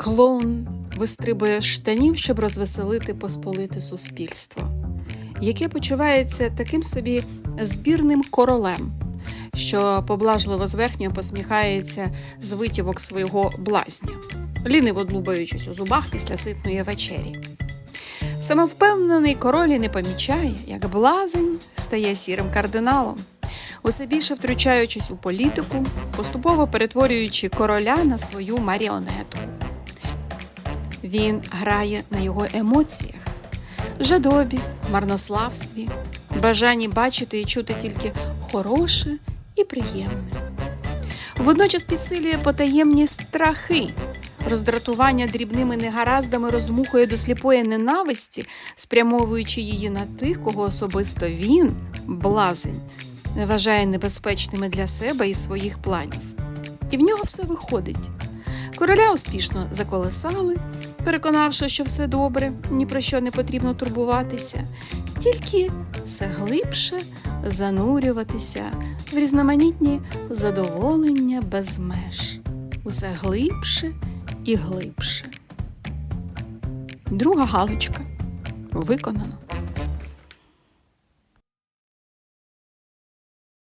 Клоун вистрибує з штанів, щоб розвеселити посполите суспільство, яке почувається таким собі збірним королем, що поблажливо зверхньо посміхається з витівок свого блазня, ліниво длубаючись у зубах після ситної вечері. Самовпевнений король і не помічає, як блазень стає сірим кардиналом, усе більше втручаючись у політику, поступово перетворюючи короля на свою маріонетку. Він грає на його емоціях, жадобі, марнославстві, бажанні бачити і чути тільки хороше і приємне. Водночас підсилює потаємні страхи, роздратування дрібними негараздами роздмухує до сліпої ненависті, спрямовуючи її на тих, кого особисто він, блазень, вважає небезпечними для себе і своїх планів. І в нього все виходить. Короля успішно заколесали, переконавши, що все добре, ні про що не потрібно турбуватися, тільки все глибше занурюватися в різноманітні задоволення без меж, усе глибше і глибше. Друга галочка виконано.